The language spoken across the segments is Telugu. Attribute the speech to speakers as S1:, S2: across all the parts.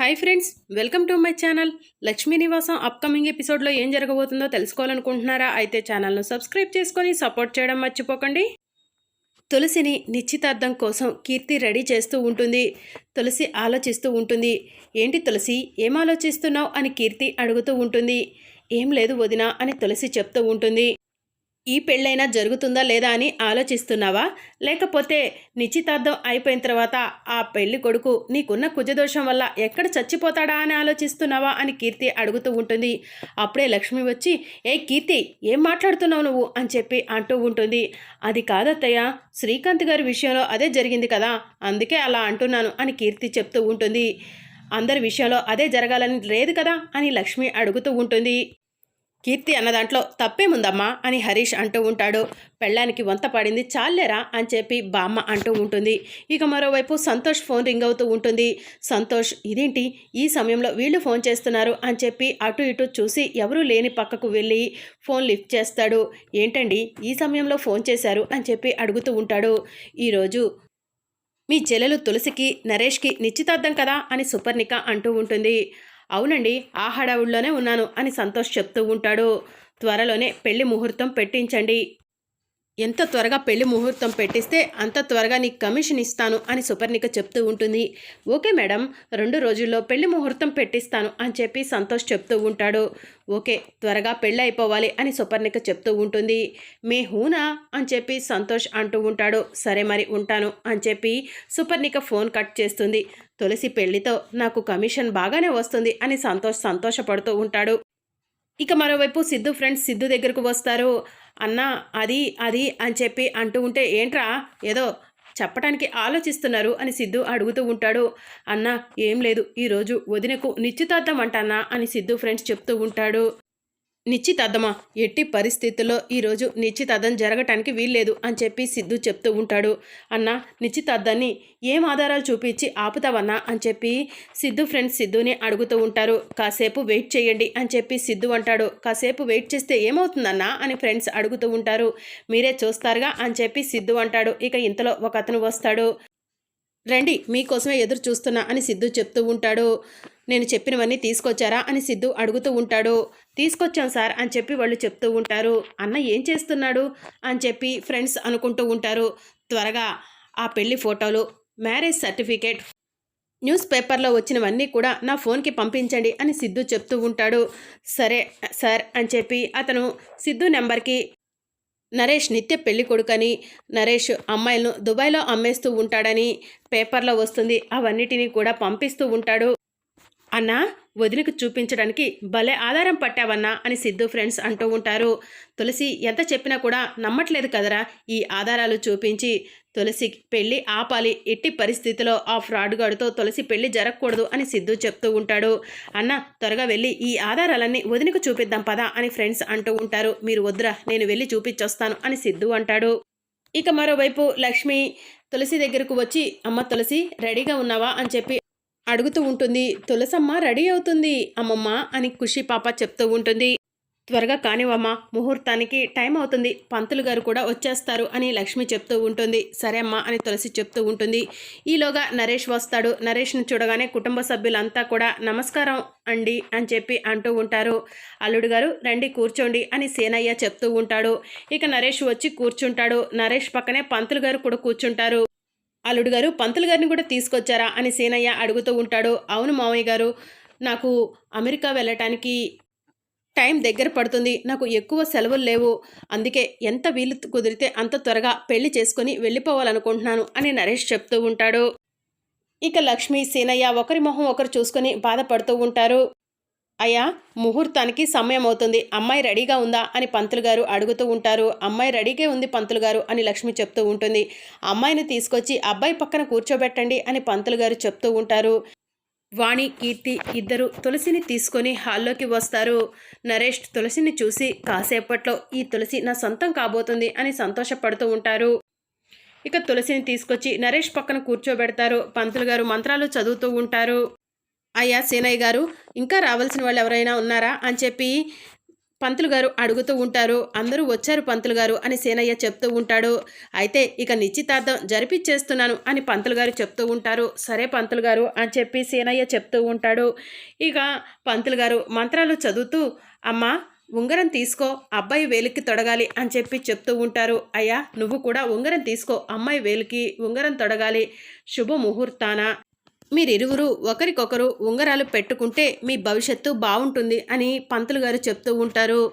S1: Hi friends welcome to my channel. Lakshmi Nivasam upcoming ఎపిసోడ్లో ఏం జరగబోతుందో తెలుసుకోవాలనుకుంటున్నారా? అయితే ఛానల్ను సబ్స్క్రైబ్ చేసుకొని సపోర్ట్ చేయడం మర్చిపోకండి. తులసిని నిశ్చితార్థం కోసం కీర్తి రెడీ చేస్తూ ఉంటుంది. తులసి ఆలోచిస్తూ ఉంటుంది. ఏంటి తులసి ఏం ఆలోచిస్తున్నావు అని కీర్తి అడుగుతూ ఉంటుంది. ఏం లేదు వదినా అని తులసి చెప్తూ ఉంటుంది. ఈ పెళ్ళైనా జరుగుతుందా లేదా అని ఆలోచిస్తున్నావా? లేకపోతే నిశ్చితార్థం అయిపోయిన తర్వాత ఆ పెళ్ళి కొడుకు నీకున్న కుజదోషం వల్ల ఎక్కడ చచ్చిపోతాడా అని ఆలోచిస్తున్నావా అని కీర్తి అడుగుతూ ఉంటుంది. అప్పుడే లక్ష్మి వచ్చి ఏ కీర్తి ఏం మాట్లాడుతున్నావు నువ్వు? అని చెప్పి అంటూ ఉంటుంది. అది కాదత్తయ్య శ్రీకాంత్ గారి విషయంలో అదే జరిగింది కదా అందుకే అలా అంటున్నాను అని కీర్తి చెప్తూ ఉంటుంది. అందరి విషయంలో అదే జరగాలని లేదు కదా అని లక్ష్మి అడుగుతూ ఉంటుంది. కీర్తి అన్న దాంట్లో తప్పేముందమ్మా అని హరీష్ అంటూ ఉంటాడు. పెళ్ళానికి వంత పడింది చాలేరా అని చెప్పి బామ్మ అంటూ ఉంటుంది. ఇక మరోవైపు సంతోష్ ఫోన్ రింగ్ అవుతూ ఉంటుంది. సంతోష్ ఇదేంటి? ఈ సమయంలో వీళ్ళు ఫోన్ చేస్తున్నారు అని చెప్పి అటు ఇటు చూసి ఎవరూ లేని పక్కకు వెళ్ళి ఫోన్ లిఫ్ట్ చేస్తాడు. ఏంటండి? ఈ సమయంలో ఫోన్ చేశారు అని చెప్పి అడుగుతూ ఉంటాడు. ఈరోజు మీ చెల్లెలు తులసికి నరేష్కి నిశ్చితార్థం కదా అని సుపర్ణిక అంటూ ఉంటుంది. అవునండి ఆ హడావుడిలోనే ఉన్నాను అని సంతోష్ చెప్తూ ఉంటాడు. త్వరలోనే పెళ్ళి ముహూర్తం పెట్టించండి. ఎంత త్వరగా పెళ్ళి ముహూర్తం పెట్టిస్తే అంత త్వరగా నీకు కమిషన్ ఇస్తాను అని సుపర్ణిక చెప్తూ ఉంటుంది. ఓకే మేడం రెండు రోజుల్లో పెళ్ళి ముహూర్తం పెట్టిస్తాను అని చెప్పి సంతోష్ చెప్తూ ఉంటాడు. ఓకే త్వరగా పెళ్ళి అయిపోవాలి అని సుపర్ణిక చెప్తూ ఉంటుంది. మే హూనా? అని చెప్పి సంతోష్ అంటూ ఉంటాడు. సరే మరి ఉంటాను అని చెప్పి సుపర్ణిక ఫోన్ కట్ చేస్తుంది. తులసి పెళ్ళితో నాకు కమిషన్ బాగానే వస్తుంది అని సంతోష్ సంతోషపడుతూ ఉంటాడు. ఇక మరోవైపు సిద్ధు ఫ్రెండ్స్ సిద్ధు దగ్గరకు వస్తారు. అన్నా అది అది అని చెప్పి అంటూ ఉంటే ఏంట్రా? ఏదో చెప్పడానికి ఆలోచిస్తున్నారు అని సిద్ధు అడుగుతూ ఉంటాడు. అన్న ఏం లేదు ఈరోజు వదినకు నిశ్చితార్థం అంటన్నా అని సిద్ధు ఫ్రెండ్స్ చెప్తూ ఉంటాడు. నిశ్చితార్థమా? ఎట్టి పరిస్థితుల్లో ఈరోజు నిశ్చితార్థం జరగటానికి వీల్లేదు అని చెప్పి సిద్ధు చెప్తూ ఉంటాడు. అన్న నిశ్చితార్థాన్ని ఏం ఆధారాలు చూపించి ఆపుతావన్నా అని చెప్పి సిద్ధు ఫ్రెండ్స్ సిద్ధుని అడుగుతూ ఉంటారు. కాసేపు వెయిట్ చేయండి అని చెప్పి సిద్ధు అంటాడు. కాసేపు వెయిట్ చేస్తే ఏమవుతుందన్నా అని ఫ్రెండ్స్ అడుగుతూ ఉంటారు. మీరే చూస్తారుగా అని చెప్పి సిద్ధు అంటాడు. ఇక ఇంతలో ఒక అతను వస్తాడు. రండి మీకోసమే ఎదురు చూస్తున్నా అని సిద్ధు చెప్తూ ఉంటాడు. నేను చెప్పినవన్నీ తీసుకొచ్చారా అని సిద్ధు అడుగుతూ ఉంటాడు. తీసుకొచ్చాం సార్ అని చెప్పి వాళ్ళు చెప్తూ ఉంటారు. అన్న ఏం చేస్తున్నాడు అని చెప్పి ఫ్రెండ్స్ అనుకుంటూ ఉంటారు. త్వరగా ఆ పెళ్ళి ఫోటోలు మ్యారేజ్ సర్టిఫికేట్ న్యూస్ పేపర్లో వచ్చినవన్నీ కూడా నా ఫోన్కి పంపించండి అని సిద్ధు చెప్తూ ఉంటాడు. సరే సార్ అని చెప్పి అతను సిద్ధు నెంబర్కి నరేష్ నిత్య పెళ్ళి కొడుకని నరేష్ అమ్మాయిలను దుబాయ్లో అమ్మేస్తూ ఉంటాడని పేపర్లో వస్తుంది. అవన్నిటినీ కూడా పంపిస్తూ ఉంటాడు. అన్నా వదినకు చూపించడానికి భలే ఆధారం పట్టావన్నా అని సిద్ధు ఫ్రెండ్స్ అంటూ ఉంటారు. తులసి ఎంత చెప్పినా కూడా నమ్మట్లేదు కదరా ఈ ఆధారాలు చూపించి. తులసి పెళ్ళి ఆపాలి ఎట్టి పరిస్థితిలో ఆ ఫ్రాడ్గాడుతో తులసి పెళ్ళి జరగకూడదు అని సిద్ధు చెప్తూ ఉంటాడు. అన్న త్వరగా వెళ్ళి ఈ ఆధారాలన్నీ వదినకు చూపిద్దాం పదా అని ఫ్రెండ్స్ అంటూ ఉంటారు. మీరు వద్దురా నేను వెళ్ళి చూపించొస్తాను అని సిద్ధు అంటాడు. ఇక మరోవైపు లక్ష్మి తులసి దగ్గరకు వచ్చి అమ్మ తులసి రెడీగా ఉన్నావా? అని చెప్పి అడుగుతూ ఉంటుంది తులసమ్మ రెడీ అవుతుంది అమ్మమ్మ అని ఖుషి పాప చెప్తూ ఉంటుంది. త్వరగా కానివమ్మ ముహూర్తానికి టైం అవుతుంది పంతులు గారు కూడా వచ్చేస్తారు అని లక్ష్మి చెప్తూ ఉంటుంది. సరే అమ్మా అని తులసి చెప్తూ ఉంటుంది. ఈలోగా నరేష్ వస్తాడు. నరేష్ని చూడగానే కుటుంబ సభ్యులంతా కూడా నమస్కారం అండి అని చెప్పి అంటూ ఉంటారు. అల్లుడు గారు రండి కూర్చోండి అని సేనయ్య చెప్తూ ఉంటాడు. ఇక నరేష్ వచ్చి కూర్చుంటాడు. నరేష్ పక్కనే పంతులు గారు కూడా కూర్చుంటారు. అల్లుడు గారు పంతులు గారిని కూడా తీసుకొచ్చారా అని సీనయ్య అడుగుతూ ఉంటాడు. అవును మామయ్య గారు నాకు అమెరికా వెళ్ళటానికి టైం దగ్గర పడుతుంది. నాకు ఎక్కువ సెలవులు లేవు. అందుకే ఎంత వీలు కుదిరితే అంత త్వరగా పెళ్ళి చేసుకుని వెళ్ళిపోవాలనుకుంటున్నాను అని నరేష్ చెప్తూ ఉంటాడు. ఇక లక్ష్మి సీనయ్య ఒకరి మొహం ఒకరు చూసుకొని బాధపడుతూ ఉంటారు. అయ్యా ముహూర్తానికి సమయం అవుతుంది. అమ్మాయి రెడీగా ఉందా అని పంతులు గారు అడుగుతూ ఉంటారు. అమ్మాయి రెడీగా ఉంది పంతులు గారు అని లక్ష్మి చెప్తూ ఉంటుంది. అమ్మాయిని తీసుకొచ్చి అబ్బాయి పక్కన కూర్చోబెట్టండి అని పంతులు గారు చెప్తూ ఉంటారు. వాణి కీర్తి ఇద్దరు తులసిని తీసుకొని హాల్లోకి వస్తారు. నరేష్ తులసిని చూసి కాసేపట్లో ఈ తులసి నా సొంతం కాబోతుంది అని సంతోషపడుతూ ఉంటారు. ఇక తులసిని తీసుకొచ్చి నరేష్ పక్కన కూర్చోబెడతారు. పంతులు గారు మంత్రాలు చదువుతూ ఉంటారు. అయ్యా సీనయ్య గారు ఇంకా రావాల్సిన వాళ్ళు ఎవరైనా ఉన్నారా? అని చెప్పి పంతులు గారు అడుగుతూ ఉంటారు. అందరూ వచ్చారు పంతులు గారు అని సేనయ్య చెప్తూ ఉంటాడు. అయితే ఇక నిశ్చితార్థం జరిపిచ్చేస్తున్నాను అని పంతులు గారు చెప్తూ ఉంటారు. సరే పంతులు గారు అని చెప్పి సేనయ్య చెప్తూ ఉంటాడు. ఇక పంతులు గారు మంత్రాలు చదువుతూ అమ్మా ఉంగరం తీసుకో అబ్బాయి వేలికి తొడగాలి అని చెప్పి చెప్తూ ఉంటారు. అయ్యా నువ్వు కూడా ఉంగరం తీసుకో అమ్మాయి వేలికి ఉంగరం తొడగాలి. శుభముహూర్తాన. మీరిరువురు ఒకరికొకరు ఉంగరాలు పెట్టుకుంటే మీ భవిష్యత్తు బాగుంటుంది అని పంతులు గారు చెప్తూ ఉంటారు.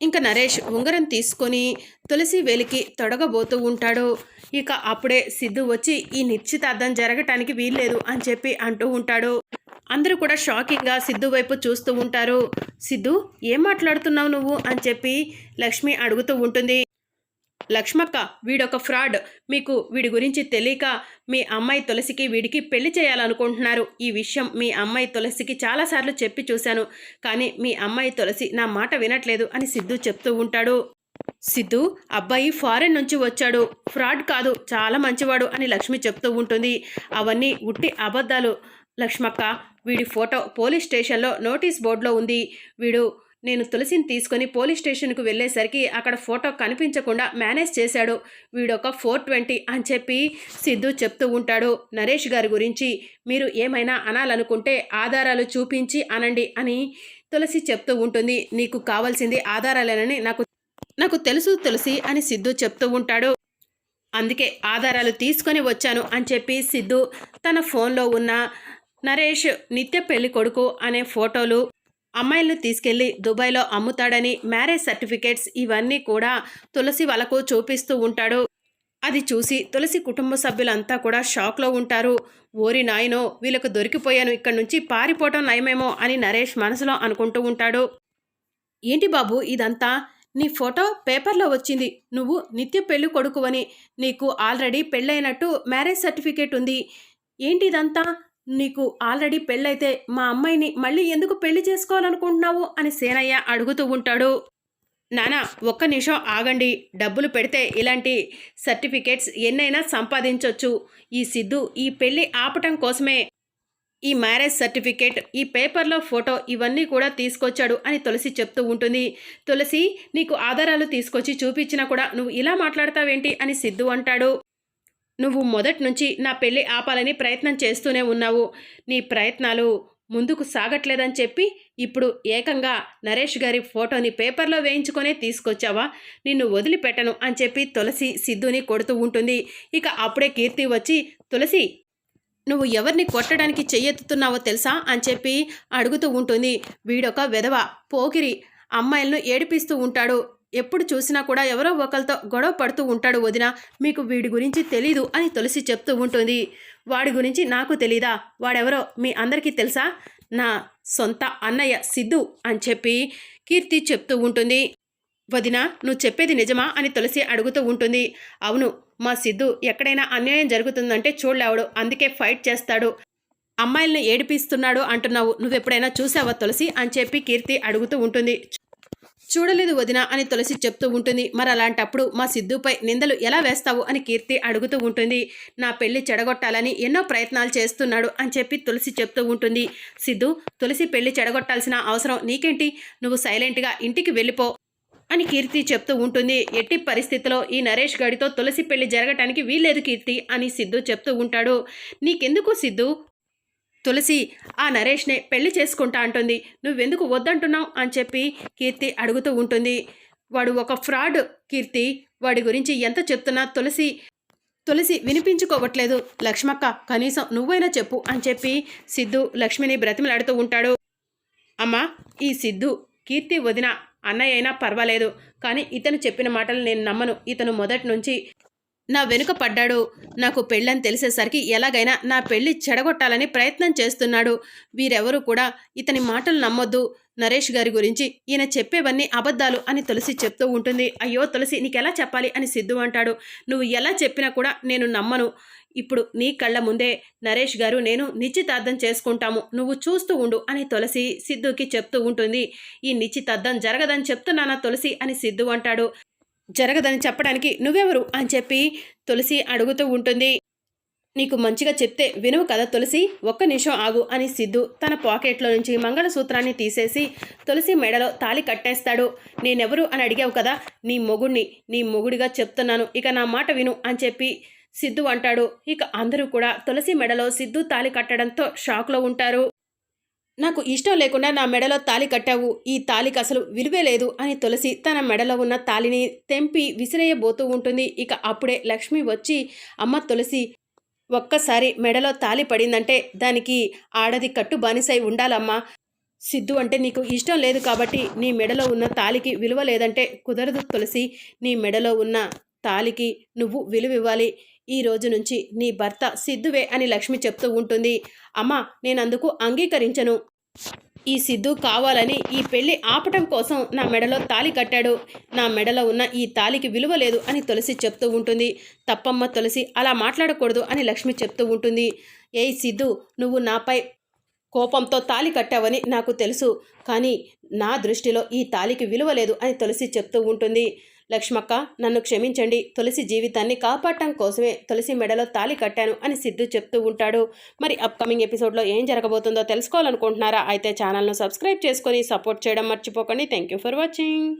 S1: ఇంకా నరేష్ ఉంగరం తీసుకొని తులసి వేలికి తొడగబోతూ ఉంటాడు. ఇక అప్పుడే సిద్ధు వచ్చి ఈ నిశ్చితార్థం జరగటానికి వీల్లేదు అని చెప్పి అంటూ ఉంటాడు. అందరూ కూడా షాకింగ్గా సిద్ధు వైపు చూస్తూ ఉంటారు. సిద్ధు ఏం మాట్లాడుతున్నావు నువ్వు? అని చెప్పి లక్ష్మి అడుగుతూ ఉంటుంది. లక్ష్మక్క వీడొక ఫ్రాడ్. మీకు వీడి గురించి తెలియక మీ అమ్మాయి తులసికి వీడికి పెళ్ళి చేయాలనుకుంటున్నారు. ఈ విషయం మీ అమ్మాయి తులసికి చాలాసార్లు చెప్పి చూశాను. కానీ మీ అమ్మాయి తులసి నా మాట వినట్లేదు అని సిద్ధు చెప్తూ ఉంటాడు. సిద్ధు అబ్బాయి ఫారెన్ నుంచి వచ్చాడు. ఫ్రాడ్ కాదు చాలా మంచివాడు అని లక్ష్మి చెప్తూ ఉంటుంది. అవన్నీ ఉట్టి అబద్ధాలు. లక్ష్మక్క వీడి ఫోటో పోలీస్ స్టేషన్లో నోటీస్ బోర్డులో ఉంది. వీడు నేను తులసిని తీసుకొని పోలీస్ స్టేషన్కు వెళ్ళేసరికి అక్కడ ఫోటో కనిపించకుండా మేనేజ్ చేశాడు. వీడొక ఫోర్ ట్వంటీ అని చెప్పి సిద్ధు చెప్తూ ఉంటాడు. నరేష్ గారి గురించి మీరు ఏమైనా అనాలనుకుంటే ఆధారాలు చూపించి అనండి అని తులసి చెప్తూ ఉంటుంది. నీకు కావాల్సింది ఆధారాలేనని నాకు నాకు తెలుసు తులసి అని సిద్ధు చెప్తూ ఉంటాడు. అందుకే ఆధారాలు తీసుకొని వచ్చాను అని చెప్పి సిద్ధు తన ఫోన్లో ఉన్న నరేష్ నిత్య పెళ్ళి కొడుకు అనే ఫోటోలు అమ్మాయిలను తీసుకెళ్ళి దుబాయ్లో అమ్ముతాడని మ్యారేజ్ సర్టిఫికేట్స్ ఇవన్నీ కూడా తులసి వాళ్ళకు చూపిస్తూ ఉంటాడు. అది చూసి తులసి కుటుంబ సభ్యులంతా కూడా షాక్లో ఉంటారు. ఓరి నాయనో వీళ్ళకు దొరికిపోయాను ఇక్కడి నుంచి పారిపోవటం నయమేమో అని నరేష్ మనసులో అనుకుంటూ ఉంటాడు. ఏంటి బాబు ఇదంతా? నీ ఫోటో పేపర్లో వచ్చింది. నువ్వు నిత్య పెళ్ళి కొడుకువని నీకు ఆల్రెడీ పెళ్ళైనట్టు మ్యారేజ్ సర్టిఫికేట్ ఉంది. ఏంటి ఇదంతా నీకు ఆల్రెడీ పెళ్ళైతే మా అమ్మాయిని మళ్ళీ ఎందుకు పెళ్ళి చేసుకోవాలనుకుంటున్నావు అని సేనయ్య అడుగుతూ ఉంటాడు. నానా ఒక్క నిమిషం ఆగండి. డబ్బులు పెడితే ఇలాంటి సర్టిఫికేట్స్ ఎన్నైనా సంపాదించవచ్చు ఈ సిద్ధు ఈ పెళ్ళి ఆపటం కోసమే ఈ మ్యారేజ్ సర్టిఫికేట్ ఈ పేపర్లో ఫోటో ఇవన్నీ కూడా తీసుకొచ్చాడు అని తులసి చెప్తూ ఉంటుంది. తులసి నీకు ఆధారాలు తీసుకొచ్చి చూపించినా కూడా నువ్వు ఇలా మాట్లాడతావేంటి అని సిద్ధు అంటాడు. నువ్వు మొదటి నుంచి నా పెళ్ళి ఆపాలని ప్రయత్నం చేస్తూనే ఉన్నావు. నీ ప్రయత్నాలు ముందుకు సాగట్లేదని చెప్పి ఇప్పుడు ఏకంగా నరేష్ గారి ఫోటోని పేపర్లో వేయించుకొనే తీసుకొచ్చావా? నిన్ను వదిలిపెట్టను అని చెప్పి తులసి సిద్ధుని కొడుతూ ఉంటుంది. ఇక అప్పుడే కీర్తి వచ్చి తులసి నువ్వు ఎవరిని కొట్టడానికి చెయ్యెత్తుతున్నావో తెలుసా? అని చెప్పి అడుగుతూ ఉంటుంది. వీడొక వెధవ పోకిరి అమ్మాయిలను ఏడిపిస్తూ ఉంటాడు. ఎప్పుడు చూసినా కూడా ఎవరో ఒకరితో గొడవ పడుతూ ఉంటాడు వదిన. మీకు వీడి గురించి తెలీదు అని తులసి చెప్తూ ఉంటుంది. వాడి గురించి నాకు తెలీదా? వాడెవరో మీ అందరికీ తెలుసా? నా సొంత అన్నయ్య సిద్ధు అని చెప్పి కీర్తి చెప్తూ ఉంటుంది. వదిన నువ్వు చెప్పేది నిజమా? అని తులసి అడుగుతూ ఉంటుంది. అవును మా సిద్ధు ఎక్కడైనా అన్యాయం జరుగుతుందంటే చూడలేవడు. అందుకే ఫైట్ చేస్తాడు. అమ్మాయిల్ని ఏడిపిస్తున్నాడు అంటున్నావు. నువ్వెప్పుడైనా చూసావా తులసి? అని చెప్పి కీర్తి అడుగుతూ ఉంటుంది. చూడలేదు వదిన అని తులసి చెప్తూ ఉంటుంది. మరి అలాంటప్పుడు మా సిద్ధుపై నిందలు ఎలా వేస్తావు అని కీర్తి అడుగుతూ ఉంటుంది. నా పెళ్ళి చెడగొట్టాలని ఎన్నో ప్రయత్నాలు చేస్తున్నాడు అని చెప్పి తులసి చెప్తూ ఉంటుంది. సిద్ధు తులసి పెళ్ళి చెడగొట్టాల్సిన అవసరం నీకేంటి? నువ్వు సైలెంట్గా ఇంటికి వెళ్ళిపో అని కీర్తి చెప్తూ ఉంటుంది. ఎట్టి పరిస్థితిలో ఈ నరేష్ గడితో తులసి పెళ్ళి జరగటానికి వీల్లేదు కీర్తి అని సిద్ధు చెప్తూ ఉంటాడు. నీకెందుకు సిద్ధు? తులసి ఆ నరేష్నే పెళ్ళి చేసుకుంటా అంటుంది. నువ్వెందుకు వద్దంటున్నావు? అని చెప్పి కీర్తి అడుగుతూ ఉంటుంది. వాడు ఒక ఫ్రాడ్ కీర్తి. వాడి గురించి ఎంత చెప్తున్నా తులసి తులసి వినిపించుకోవట్లేదు. లక్ష్మక్క కనీసం నువ్వైనా చెప్పు అని చెప్పి సిద్ధు లక్ష్మిని బ్రతిమలాడుతూ ఉంటాడు. అమ్మా ఈ సిద్ధు కీర్తి వదిన అన్నయ్య అయినా పర్వాలేదు. కానీ ఇతను చెప్పిన మాటలు నేను నమ్మను. ఇతను మొదటి నుంచి నా వెనుక పడ్డాడు. నాకు పెళ్ళని తెలిసేసరికి ఎలాగైనా నా పెళ్ళి చెడగొట్టాలని ప్రయత్నం చేస్తున్నాడు. వీరెవరూ కూడా ఇతని మాటలు నమ్మొద్దు. నరేష్ గారి గురించి ఈయన చెప్పేవన్నీ అబద్ధాలు అని తులసి చెప్తూ ఉంటుంది. అయ్యో తులసి నీకెలా చెప్పాలి అని సిద్ధు అంటాడు. నువ్వు ఎలా చెప్పినా కూడా నేను నమ్మను. ఇప్పుడు నీ కళ్ళ ముందే నరేష్ గారు నేను నిశ్చితార్థం చేసుకుంటాము. నువ్వు చూస్తూ ఉండు అని తులసి సిద్ధుకి చెప్తూ ఉంటుంది. ఈ నిశ్చితార్థం జరగదని చెప్తున్నానా తులసి అని సిద్ధు అంటాడు. జరగదని చెప్పడానికి నువ్వెవరు? అని చెప్పి తులసి అడుగుతూ ఉంటుంది. నీకు మంచిగా చెప్తే వినువు కదా తులసి? ఒక్క నిమిషం ఆగు అని సిద్ధు తన పాకెట్లో నుంచి మంగళసూత్రాన్ని తీసేసి తులసి మెడలో తాళి కట్టేస్తాడు. నేనెవరు అని అడిగావు కదా? నీ మొగుడిని నీ మొగుడిగా చెప్తున్నాను. ఇక నా మాట విను అని చెప్పి సిద్ధు అంటాడు. ఇక అందరూ కూడా తులసి మెడలో సిద్ధు తాళి కట్టడంతో షాక్లో ఉంటారు. నాకు ఇష్టం లేకుండా నా మెడలో తాళి కట్టావు ఈ తాలికి అసలు విలువే లేదు అని తులసి తన మెడలో ఉన్న తాళిని తెంపి విసిరేయబోతూ ఉంటుంది. ఇక అప్పుడే లక్ష్మి వచ్చి అమ్మ తులసి ఒక్కసారి మెడలో తాళి పడిందంటే దానికి ఆడది కట్టు బానిసై ఉండాలమ్మా. సిద్ధు అంటే నీకు ఇష్టం లేదు కాబట్టి నీ మెడలో ఉన్న తాలికి విలువ లేదంటే కుదరదు తులసి. నీ మెడలో ఉన్న తాలికి నువ్వు విలువ ఇవ్వాలి ఈ రోజు నుంచి నీ భర్త సిద్ధువే అని లక్ష్మి చెప్తూ ఉంటుంది. అమ్మా నేను అందుకు అంగీకరించను. ఈ సిద్ధు కావాలని ఈ పెళ్ళి ఆపటం కోసం నా మెడలో తాలి కట్టాడు. నా మెడలో ఉన్న ఈ తాలికి విలువ లేదు అని తులసి చెప్తూ ఉంటుంది. తప్పమ్మ తులసి అలా మాట్లాడకూడదు అని లక్ష్మి చెప్తూ ఉంటుంది. ఏయ్ సిద్ధు నువ్వు నాపై కోపంతో తాలి కట్టావని నాకు తెలుసు. కానీ నా దృష్టిలో ఈ తాలికి విలువ లేదు అని తులసి చెప్తూ ఉంటుంది. లక్ష్మక్క నన్ను క్షమించండి. తులసి జీవితాన్ని కాపాడటం కోసమే తులసి మెడలో తాలి కట్టాను అని సిద్ధు చెప్తూ ఉంటాడు. మరి అప్కమింగ్ ఎపిసోడ్లో ఏం జరగబోతుందో తెలుసుకోవాలనుకుంటున్నారా? అయితే ఛానల్ను సబ్స్క్రైబ్ చేసుకొని సపోర్ట్ చేయడం మర్చిపోకండి. Thank you for watching